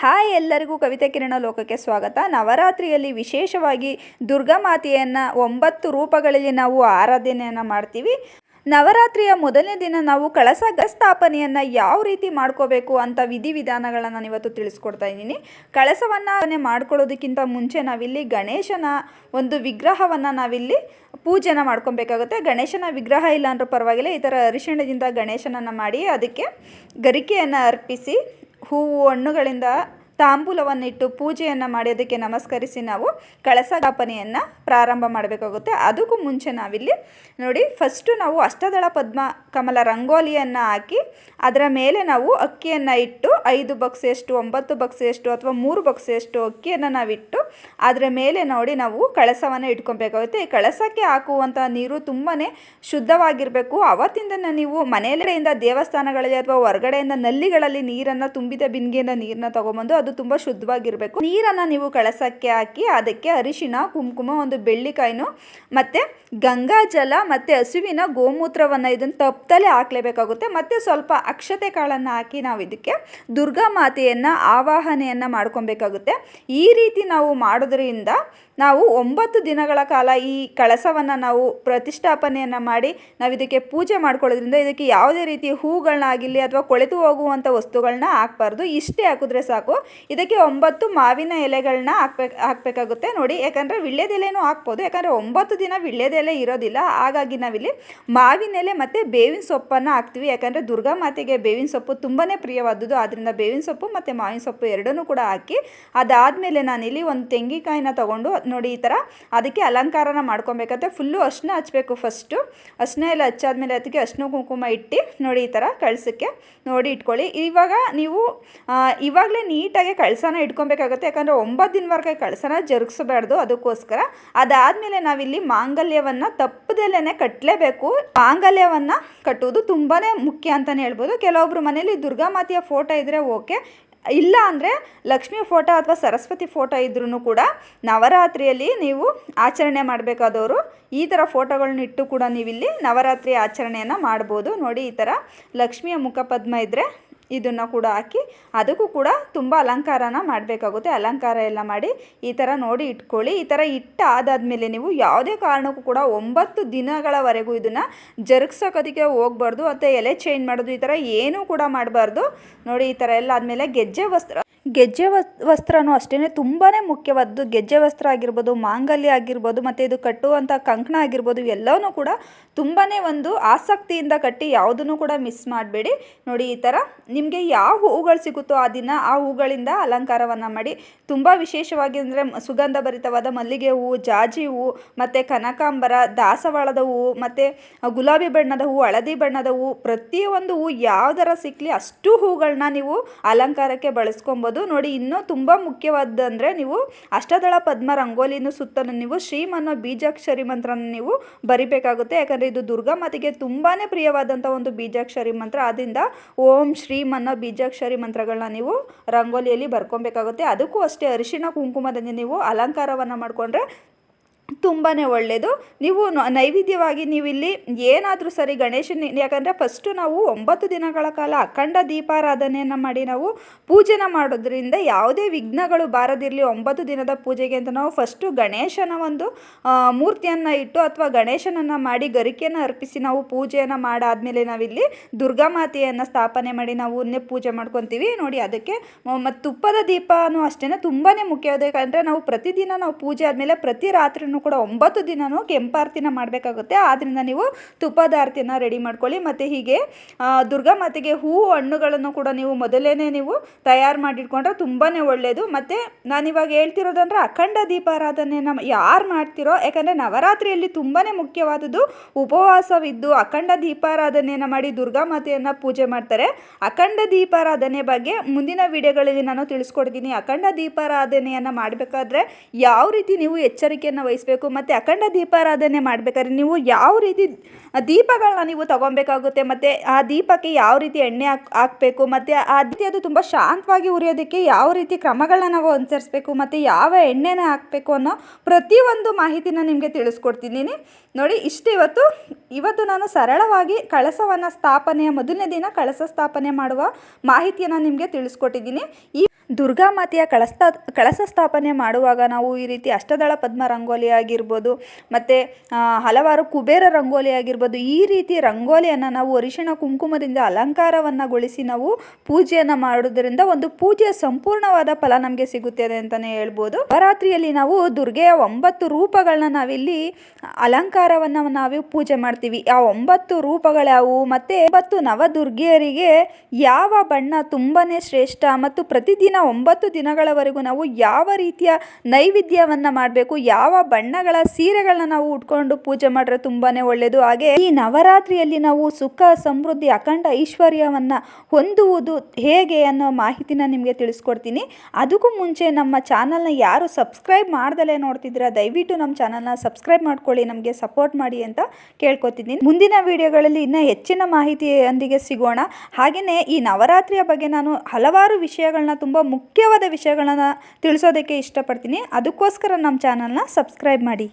Hi ಎಲ್ಲರಿಗೂ ಕವಿತೆ ಕಿರಣ ಲೋಕಕ್ಕೆ ಸ್ವಾಗತ. ನವರಾತ್ರಿಯಲ್ಲಿ ವಿಶೇಷವಾಗಿ ದುರ್ಗಾಮಾತೆಯನ್ನು ಒಂಬತ್ತು ರೂಪಗಳಲ್ಲಿ ನಾವು ಆರಾಧನೆಯನ್ನು ಮಾಡ್ತೀವಿ. ನವರಾತ್ರಿಯ ಮೊದಲನೇ ದಿನ ನಾವು ಕಳಸ ಸ್ಥಾಪನೆಯನ್ನು ಯಾವ ರೀತಿ ಮಾಡ್ಕೋಬೇಕು ಅಂತ ವಿಧಿವಿಧಾನಗಳನ್ನು ನಾನು ಇವತ್ತು ತಿಳಿಸ್ಕೊಡ್ತಾ ಇದ್ದೀನಿ. ಕಳಸವನ್ನು ಮಾಡ್ಕೊಳ್ಳೋದಕ್ಕಿಂತ ಮುಂಚೆ ನಾವಿಲ್ಲಿ ಗಣೇಶನ ಒಂದು ವಿಗ್ರಹವನ್ನು ನಾವಿಲ್ಲಿ ಪೂಜೆನ ಮಾಡ್ಕೊಬೇಕಾಗುತ್ತೆ. ಗಣೇಶನ ವಿಗ್ರಹ ಇಲ್ಲ ಅಂದ್ರೂ ಪರವಾಗಿಲ್ಲ. ಈ ಥರ ಅರಿಶಿಣದಿಂದ ಗಣೇಶನನ್ನು ಮಾಡಿ ಅದಕ್ಕೆ ಗರಿಕೆಯನ್ನು ಅರ್ಪಿಸಿ ಹೂವು ಹಣ್ಣುಗಳಿಂದ ತಾಂಬೂಲವನ್ನು ಇಟ್ಟು ಪೂಜೆಯನ್ನು ಮಾಡಿ ಅದಕ್ಕೆ ನಮಸ್ಕರಿಸಿ ನಾವು ಕಳಸ ಸ್ಥಾಪನೆಯನ್ನು ಪ್ರಾರಂಭ ಮಾಡಬೇಕಾಗುತ್ತೆ. ಅದಕ್ಕೂ ಮುಂಚೆ ನಾವಿಲ್ಲಿ ನೋಡಿ ಫಸ್ಟು ನಾವು ಅಷ್ಟದಳ ಪದ್ಮ ಕಮಲ ರಂಗೋಲಿಯನ್ನು ಹಾಕಿ, ಅದರ ಮೇಲೆ ನಾವು ಅಕ್ಕಿಯನ್ನು ಇಟ್ಟು, ಐದು ಬಕ್ಸೆಯಷ್ಟು, ಒಂಬತ್ತು ಬಕ್ಸೆಯಷ್ಟು ಅಥವಾ ಮೂರು ಬಕ್ಸೆಯಷ್ಟು ಅಕ್ಕಿಯನ್ನು ನಾವಿಟ್ಟು, ಅದರ ಮೇಲೆ ನೋಡಿ ನಾವು ಕಳಸವನ್ನು ಇಟ್ಕೊಬೇಕಾಗುತ್ತೆ. ಈ ಕಳಸಕ್ಕೆ ಹಾಕುವಂಥ ನೀರು ತುಂಬಾ ಶುದ್ಧವಾಗಿರಬೇಕು. ಅವತ್ತಿಂದ ನೀವು ಮನೆಯಲ್ಲಿಂದ ದೇವಸ್ಥಾನಗಳಲ್ಲಿ ಅಥವಾ ಹೊರಗಡೆಯಿಂದ ನಲ್ಲಿಗಳಲ್ಲಿ ನೀರನ್ನು ತುಂಬಿದ ಬಿಂದಿಗೆಯಿಂದ ನೀರನ್ನ ತಗೊಂಬಂದು ಅದು ತುಂಬ ಶುದ್ಧವಾಗಿರಬೇಕು. ನೀರನ್ನು ನೀವು ಕಳಸಕ್ಕೆ ಹಾಕಿ ಅದಕ್ಕೆ ಅರಿಶಿನ, ಕುಂಕುಮ, ಒಂದು ಬೆಳ್ಳಿಕಾಯಿನು ಮತ್ತು ಗಂಗಾ ಜಲ ಮತ್ತು ಹಸುವಿನ ಗೋಮೂತ್ರವನ್ನು ಇದನ್ನು ತಪ್ಪದಲ್ಲೇ ಹಾಕಲೇಬೇಕಾಗುತ್ತೆ. ಮತ್ತು ಸ್ವಲ್ಪ ಅಕ್ಷತೆ ಕಾಳನ್ನು ಹಾಕಿ ನಾವು ಇದಕ್ಕೆ ದುರ್ಗಾ ಮಾತೆಯನ್ನು ಆವಾಹನೆಯನ್ನು ಮಾಡ್ಕೊಬೇಕಾಗುತ್ತೆ. ಈ ರೀತಿ ನಾವು ಮಾಡೋದ್ರಿಂದ ನಾವು ಒಂಬತ್ತು ದಿನಗಳ ಕಾಲ ಈ ಕಳಸವನ್ನು ನಾವು ಪ್ರತಿಷ್ಠಾಪನೆಯನ್ನು ಮಾಡಿ ನಾವು ಇದಕ್ಕೆ ಪೂಜೆ ಮಾಡ್ಕೊಳ್ಳೋದ್ರಿಂದ ಇದಕ್ಕೆ ಯಾವುದೇ ರೀತಿ ಹೂಗಳನ್ನಾಗಿರಲಿ ಅಥವಾ ಕೊಳೆತು ಹೋಗುವಂಥ ವಸ್ತುಗಳನ್ನ ಹಾಕ್ಬಾರ್ದು. ಇಷ್ಟೇ ಹಾಕಿದ್ರೆ ಸಾಕು. ಇದಕ್ಕೆ ಒಂಬತ್ತು ಮಾವಿನ ಎಲೆಗಳನ್ನ ಹಾಕ್ಬೇಕು ಹಾಕಬೇಕಾಗುತ್ತೆ. ನೋಡಿ, ಯಾಕಂದರೆ ವಿಳ್ಯದೆಲೆನೂ ಹಾಕ್ಬೋದು. ಯಾಕಂದರೆ ಒಂಬತ್ತು ದಿನ ವಿಳ್ಯದೆಲೆ ಇರೋದಿಲ್ಲ. ಹಾಗಾಗಿ ನಾವಿಲ್ಲಿ ಮಾವಿನ ಎಲೆ ಮತ್ತು ಬೇವಿನ ಸೊಪ್ಪನ್ನು ಹಾಕ್ತೀವಿ. ಯಾಕಂದರೆ ದುರ್ಗಾ ಮಾತೆಗೆ ಬೇವಿನ ಸೊಪ್ಪು ತುಂಬಾ ಪ್ರಿಯವಾದದ್ದು. ಆದ್ದರಿಂದ ಬೇವಿನ ಸೊಪ್ಪು ಮತ್ತು ಮಾವಿನ ಸೊಪ್ಪು ಎರಡನ್ನೂ ಕೂಡ ಹಾಕಿ, ಅದಾದಮೇಲೆ ನಾನಿಲ್ಲಿ ಒಂದು ತೆಂಗಿನಕಾಯಿನ ತೊಗೊಂಡು, ನೋಡಿ, ಈ ಥರ ಅದಕ್ಕೆ ಅಲಂಕಾರನ ಮಾಡ್ಕೊಬೇಕಂತೆ. ಫುಲ್ಲು ಅರ್ಶಿನ ಹಚ್ಚಬೇಕು ಫಸ್ಟು. ಅರ್ಶಿನ ಎಲ್ಲ ಹಚ್ಚಾದ್ಮೇಲೆ ಅದಕ್ಕೆ ಅರ್ಶಿನ ಕುಂಕುಮ ಇಟ್ಟು, ನೋಡಿ, ಈ ಥರ ಕಳ್ಸಕ್ಕೆ ನೋಡಿ, ಇಟ್ಕೊಳ್ಳಿ. ಇವಾಗ ನೀವು ಇವಾಗಲೇ ನೀಟಾಗಿ ಕಳಸನ ಇಟ್ಕೊಬೇಕಾಗುತ್ತೆ. ಯಾಕಂದರೆ ಒಂಬತ್ತು ದಿನವರೆಗೆ ಕಳಸನ ಜರುಗಿಸಬಾರ್ದು ಅದಕ್ಕೋಸ್ಕರ. ಅದಾದಮೇಲೆ ನಾವಿಲ್ಲಿ ಮಾಂಗಲ್ಯವನ್ನು ತಪ್ಪದಲ್ಲೇ ಕಟ್ಟಲೇಬೇಕು ಮಾಂಗಲ್ಯವನ್ನು ಕಟ್ಟುವುದು ತುಂಬಾ ಮುಖ್ಯ ಅಂತಲೇ ಹೇಳ್ಬೋದು. ಕೆಲವೊಬ್ರು ಮನೇಲಿ ದುರ್ಗಾಮಾತೆಯ ಫೋಟೋ ಇದ್ದರೆ ಓಕೆ. ಇಲ್ಲ ಅಂದರೆ ಲಕ್ಷ್ಮಿ ಫೋಟೋ ಅಥವಾ ಸರಸ್ವತಿ ಫೋಟೋ ಇದ್ರೂ ಕೂಡ ನವರಾತ್ರಿಯಲ್ಲಿ ನೀವು ಆಚರಣೆ ಮಾಡಬೇಕಾದವರು ಈ ಥರ ಫೋಟೋಗಳನ್ನ ಇಟ್ಟು ಕೂಡ ನೀವಿಲ್ಲಿ ನವರಾತ್ರಿ ಆಚರಣೆಯನ್ನು ಮಾಡ್ಬೋದು. ನೋಡಿ ಈ ಥರ ಲಕ್ಷ್ಮಿಯ ಮುಖಪದ್ಮ ಇದ್ದರೆ ಇದನ್ನು ಕೂಡ ಹಾಕಿ ಅದಕ್ಕೂ ಕೂಡ ತುಂಬ ಅಲಂಕಾರನ ಮಾಡಬೇಕಾಗುತ್ತೆ. ಅಲಂಕಾರ ಎಲ್ಲ ಮಾಡಿ ಈ ಥರ ನೋಡಿ ಇಟ್ಕೊಳ್ಳಿ. ಈ ಥರ ಇಟ್ಟಾದಾದಮೇಲೆ ನೀವು ಯಾವುದೇ ಕಾರಣಕ್ಕೂ ಕೂಡ ಒಂಬತ್ತು ದಿನಗಳವರೆಗೂ ಇದನ್ನು ಜರುಗ್ಸೋಕೋದಕ್ಕೆ ಹೋಗ್ಬಾರ್ದು. ಮತ್ತು ಎಲೆ ಚೇಂಜ್ ಮಾಡೋದು ಈ ಥರ ಏನೂ ಕೂಡ ಮಾಡಬಾರ್ದು. ನೋಡಿ ಈ ಥರ ಎಲ್ಲ ಆದಮೇಲೆ ಗೆಜ್ಜೆ ವಸ್ತ್ರ. ಗೆಜ್ಜೆ ವಸ್ತ್ರನೂ ಅಷ್ಟೇ ತುಂಬಾ ಮುಖ್ಯವಾದದ್ದು ಗೆಜ್ಜೆ ವಸ್ತ್ರ ಆಗಿರ್ಬೋದು, ಮಾಂಗಲ್ಯ ಆಗಿರ್ಬೋದು, ಮತ್ತು ಇದು ಕಟ್ಟುವಂಥ ಕಂಕಣ ಆಗಿರ್ಬೋದು ಎಲ್ಲವೂ ಕೂಡ ತುಂಬಾ ಒಂದು ಆಸಕ್ತಿಯಿಂದ ಕಟ್ಟಿ ಯಾವುದನ್ನು ಕೂಡ ಮಿಸ್ ಮಾಡಬೇಡಿ. ನೋಡಿ ಈ ಥರ ನಿಮಗೆ ಯಾವ ಹೂಗಳು ಸಿಗುತ್ತೋ ಆ ದಿನ ಆ ಹೂಗಳಿಂದ ಅಲಂಕಾರವನ್ನು ಮಾಡಿ. ತುಂಬ ವಿಶೇಷವಾಗಿ ಅಂದರೆ ಸುಗಂಧ ಭರಿತವಾದ ಮಲ್ಲಿಗೆ ಹೂವು ಜಾಜಿ ಹೂವು ಮತ್ತು ಕನಕಾಂಬರ, ದಾಸವಾಳದ ಹೂವು ಮತ್ತು ಗುಲಾಬಿ ಬಣ್ಣದ ಹೂವು ಹಳದಿ ಬಣ್ಣದ ಹೂವು ಪ್ರತಿಯೊಂದು ಹೂವು ಯಾವ್ದಾರ ಸಿಕ್ಕಲಿ ಅಷ್ಟು ಹೂಗಳನ್ನ ನೀವು ಅಲಂಕಾರಕ್ಕೆ ಬಳಸ್ಕೊಬೋದು. ನೋಡಿ, ಇನ್ನೂ ತುಂಬ ಮುಖ್ಯವಾದಂದರೆ ನೀವು ಅಷ್ಟದಳ ಪದ್ಮ ರಂಗೋಲಿನೂ ಸುತ್ತಲೂ ನೀವು ಶ್ರೀಮನ್ನ ಬೀಜಾಕ್ಷರಿ ಮಂತ್ರನ ನೀವು ಬರಿಬೇಕಾಗುತ್ತೆ. ಯಾಕಂದರೆ ಇದು ದುರ್ಗಾ ಮಾತೆಗೆ ತುಂಬಾ ಪ್ರಿಯವಾದಂಥ ಒಂದು ಬೀಜಾಕ್ಷರಿ ಮಂತ್ರ. ಆದ್ದರಿಂದ ಓಂ ಶ್ರೀಮ್ ಅನ್ನೋ ಬೀಜಾಕ್ಷರಿ ಮಂತ್ರಗಳನ್ನ ನೀವು ರಂಗೋಲಿಯಲ್ಲಿ ಬರ್ಕೊಬೇಕಾಗುತ್ತೆ. ಅದಕ್ಕೂ ಅಷ್ಟೇ ಅರಿಶಿಣ ಕುಂಕುಮದಲ್ಲಿ ನೀವು ಅಲಂಕಾರವನ್ನು ಮಾಡಿಕೊಂಡ್ರೆ ತುಂಬಾ ಒಳ್ಳೆಯದು ನೀವು ನೈವೇದ್ಯವಾಗಿ ನೀವು ಇಲ್ಲಿ ಏನಾದರೂ ಸರಿ ಗಣೇಶನ, ಯಾಕಂದರೆ ಫಸ್ಟು ನಾವು ಒಂಬತ್ತು ದಿನಗಳ ಕಾಲ ಅಖಂಡ ದೀಪಾರಾಧನೆಯನ್ನು ಮಾಡಿ ನಾವು ಪೂಜೆನ ಮಾಡೋದ್ರಿಂದ ಯಾವುದೇ ವಿಘ್ನಗಳು ಬಾರದಿರಲಿ ಒಂಬತ್ತು ದಿನದ ಪೂಜೆಗೆ ಅಂತ ನಾವು ಫಸ್ಟು ಗಣೇಶನ ಒಂದು ಮೂರ್ತಿಯನ್ನು ಇಟ್ಟು ಅಥವಾ ಗಣೇಶನನ್ನು ಮಾಡಿ ಗರಿಕೆಯನ್ನು ಅರ್ಪಿಸಿ ನಾವು ಪೂಜೆಯನ್ನು ಮಾಡಾದಮೇಲೆ ನಾವಿಲ್ಲಿ ದುರ್ಗಾ ಮಾತೆಯನ್ನು ಸ್ಥಾಪನೆ ಮಾಡಿ ನಾವು ಒಂದೇ ಪೂಜೆ ಮಾಡ್ಕೊತೀವಿ. ನೋಡಿ ಅದಕ್ಕೆ ಮತ್ತು ತುಪ್ಪದ ದೀಪನೂ ಅಷ್ಟೇ ತುಂಬಾ ಮುಖ್ಯವಾದ ಯಾಕಂದರೆ ನಾವು ಪ್ರತಿದಿನ ನಾವು ಪೂಜೆ ಆದಮೇಲೆ ಪ್ರತಿ ರಾತ್ರಿನೂ ಕೂಡ ಒಂಬತ್ತು ದಿನವೂ ಕೆಂಪಾರತಿನ ಮಾಡಬೇಕಾಗುತ್ತೆ. ಆದ್ದರಿಂದ ನೀವು ತುಪ್ಪದ ಆರತಿನ ರೆಡಿ ಮಾಡ್ಕೊಳ್ಳಿ. ಮತ್ತು ಹೀಗೆ ದುರ್ಗಾ ಮಾತೆಗೆ ಹೂವು, ಹಣ್ಣುಗಳನ್ನು ಕೂಡ ನೀವು ಮೊದಲೇ ನೀವು ತಯಾರು ಮಾಡಿಟ್ಕೊಂಡ್ರೆ ತುಂಬಾ ಒಳ್ಳೆಯದು ಮತ್ತು ನಾನಿವಾಗ ಹೇಳ್ತಿರೋದಂದ್ರೆ ಅಖಂಡ ದೀಪಾರಾಧನೆಯನ್ನು ಯಾರು ಮಾಡ್ತಿರೋ, ಯಾಕಂದರೆ ನವರಾತ್ರಿಯಲ್ಲಿ ತುಂಬಾ ಮುಖ್ಯವಾದದ್ದು ಉಪವಾಸವಿದ್ದು ಅಖಂಡ ದೀಪಾರಾಧನೆಯನ್ನು ಮಾಡಿ ದುರ್ಗಾ ಮಾತೆಯನ್ನು ಪೂಜೆ ಮಾಡ್ತಾರೆ. ಅಖಂಡ ದೀಪಾರಾಧನೆ ಬಗ್ಗೆ ಮುಂದಿನ ವಿಡಿಯೋಗಳಲ್ಲಿ ನಾನು ತಿಳಿಸ್ಕೊಡ್ತೀನಿ. ಅಖಂಡ ದೀಪಾರಾಧನೆಯನ್ನು ಮಾಡಬೇಕಾದ್ರೆ ಯಾವ ರೀತಿ ನೀವು ಎಚ್ಚರಿಕೆಯನ್ನು ವಹಿಸಬೇಕು ಮತ್ತು ಅಖಂಡ ದೀಪಾರಾಧನೆ ಮಾಡಬೇಕಾದ್ರೆ ನೀವು ಯಾವ ರೀತಿ ದೀಪಗಳನ್ನ ನೀವು ತಗೊಬೇಕಾಗುತ್ತೆ, ಮತ್ತು ಆ ದೀಪಕ್ಕೆ ಯಾವ ರೀತಿ ಎಣ್ಣೆ ಹಾಕ್, ಹಾಕಬೇಕು, ಮತ್ತು ರೀತಿ ಅದು ತುಂಬ ಶಾಂತವಾಗಿ ಉರಿಯೋದಕ್ಕೆ ಯಾವ ರೀತಿ ಕ್ರಮಗಳನ್ನ ನಾವು ಅನುಸರಿಸಬೇಕು, ಮತ್ತು ಯಾವ ಎಣ್ಣೆನ ಹಾಕಬೇಕು ಅನ್ನೋ ಪ್ರತಿಯೊಂದು ಮಾಹಿತಿನ ನಿಮಗೆ ತಿಳಿಸ್ಕೊಡ್ತಿದ್ದೀನಿ ನೋಡಿ, ಇಷ್ಟು ಇವತ್ತು ಇವತ್ತು ನಾನು ಸರಳವಾಗಿ ಕಳಸವನ್ನು ಸ್ಥಾಪನೆಯ, ಮೊದಲನೇ ದಿನ ಕಳಸ ಸ್ಥಾಪನೆ ಮಾಡುವ ಮಾಹಿತಿಯನ್ನು ನಿಮಗೆ ತಿಳಿಸ್ಕೊಟ್ಟಿದ್ದೀನಿ. ಈ ದುರ್ಗಾಮಾತೆಯ ಕಳಸ ಕಳಸ ಸ್ಥಾಪನೆ ಮಾಡುವಾಗ ನಾವು ಈ ರೀತಿ ಅಷ್ಟದಳ ಪದ್ಮ ರಂಗೋಲಿ ಆಗಿರ್ಬೋದು ಮತ್ತು ಹಲವಾರು ಕುಬೇರ ರಂಗೋಲಿ ಆಗಿರ್ಬೋದು ಈ ರೀತಿ ರಂಗೋಲಿಯನ್ನು ನಾವು ಅರಿಶಿಣ ಕುಂಕುಮದಿಂದ ಅಲಂಕಾರವನ್ನು ಗೊಳಿಸಿ ನಾವು ಪೂಜೆಯನ್ನು ಮಾಡೋದ್ರಿಂದ ಒಂದು ಪೂಜೆಯ ಸಂಪೂರ್ಣವಾದ ಫಲ ನಮಗೆ ಸಿಗುತ್ತದೆ ಅಂತಲೇ ಹೇಳ್ಬೋದು. ನವರಾತ್ರಿಯಲ್ಲಿ ನಾವು ದುರ್ಗೆಯ ಒಂಬತ್ತು ರೂಪಗಳನ್ನ ನಾವಿಲ್ಲಿ ಅಲಂಕಾರವನ್ನು ನಾವು ಪೂಜೆ ಮಾಡ್ತೀವಿ. ಆ ಒಂಬತ್ತು ರೂಪಗಳ್ಯಾವು ಮತ್ತು ಒಂಬತ್ತು ನವದುರ್ಗಿಯರಿಗೆ ಯಾವ ಬಣ್ಣ ತುಂಬಾ ಶ್ರೇಷ್ಠ ಮತ್ತು ಪ್ರತಿದಿನ ಒಂಬತ್ತು ದಿನಗಳವರೆಗೂ ನಾವು ಯಾವ ರೀತಿಯ ನೈವೇದ್ಯವನ್ನು ಮಾಡಬೇಕು, ಯಾವ ಬಣ್ಣಗಳ ಸೀರೆಗಳನ್ನ ನಾವು ಉಟ್ಕೊಂಡು ಪೂಜೆ ಮಾಡಿದ್ರೆ ತುಂಬಾ ಒಳ್ಳೆಯದು ಹಾಗೆ ಈ ನವರಾತ್ರಿಯಲ್ಲಿ ನಾವು ಸುಖ, ಸಮೃದ್ಧಿ, ಅಖಂಡ ಐಶ್ವರ್ಯವನ್ನು ಹೊಂದುವುದು ಹೇಗೆ ಅನ್ನೋ ಮಾಹಿತಿನ ನಿಮಗೆ ತಿಳಿಸ್ಕೊಡ್ತೀನಿ. ಅದಕ್ಕೂ ಮುಂಚೆ ನಮ್ಮ ಚಾನಲ್ನ ಯಾರು ಸಬ್ಸ್ಕ್ರೈಬ್ ಮಾಡ್ದಲೇ ನೋಡ್ತಿದ್ದೀರಾ, ದಯವಿಟ್ಟು ನಮ್ಮ ಚಾನಲ್ನ ಸಬ್ಸ್ಕ್ರೈಬ್ ಮಾಡ್ಕೊಳ್ಳಿ, ನಮಗೆ ಸಪೋರ್ಟ್ ಮಾಡಿ ಅಂತ ಕೇಳ್ಕೊತಿದ್ದೀನಿ. ಮುಂದಿನ ವಿಡಿಯೋಗಳಲ್ಲಿ ಇನ್ನೂ ಹೆಚ್ಚಿನ ಮಾಹಿತಿಯೊಂದಿಗೆ ಸಿಗೋಣ. ಹಾಗೆಯೇ ಈ ನವರಾತ್ರಿಯ ಬಗ್ಗೆ ನಾನು ಹಲವಾರು ವಿಷಯಗಳನ್ನ ತುಂಬ ಮುಖ್ಯವಾದ ವಿಷಯಗಳನ್ನು ತಿಳಿಸೋದಕ್ಕೆ ಇಷ್ಟಪಡ್ತೀನಿ. ಅದಕ್ಕೋಸ್ಕರ ನಮ್ಮ ಚಾನಲ್ನ ಸಬ್ಸ್ಕ್ರೈಬ್ ಮಾಡಿ.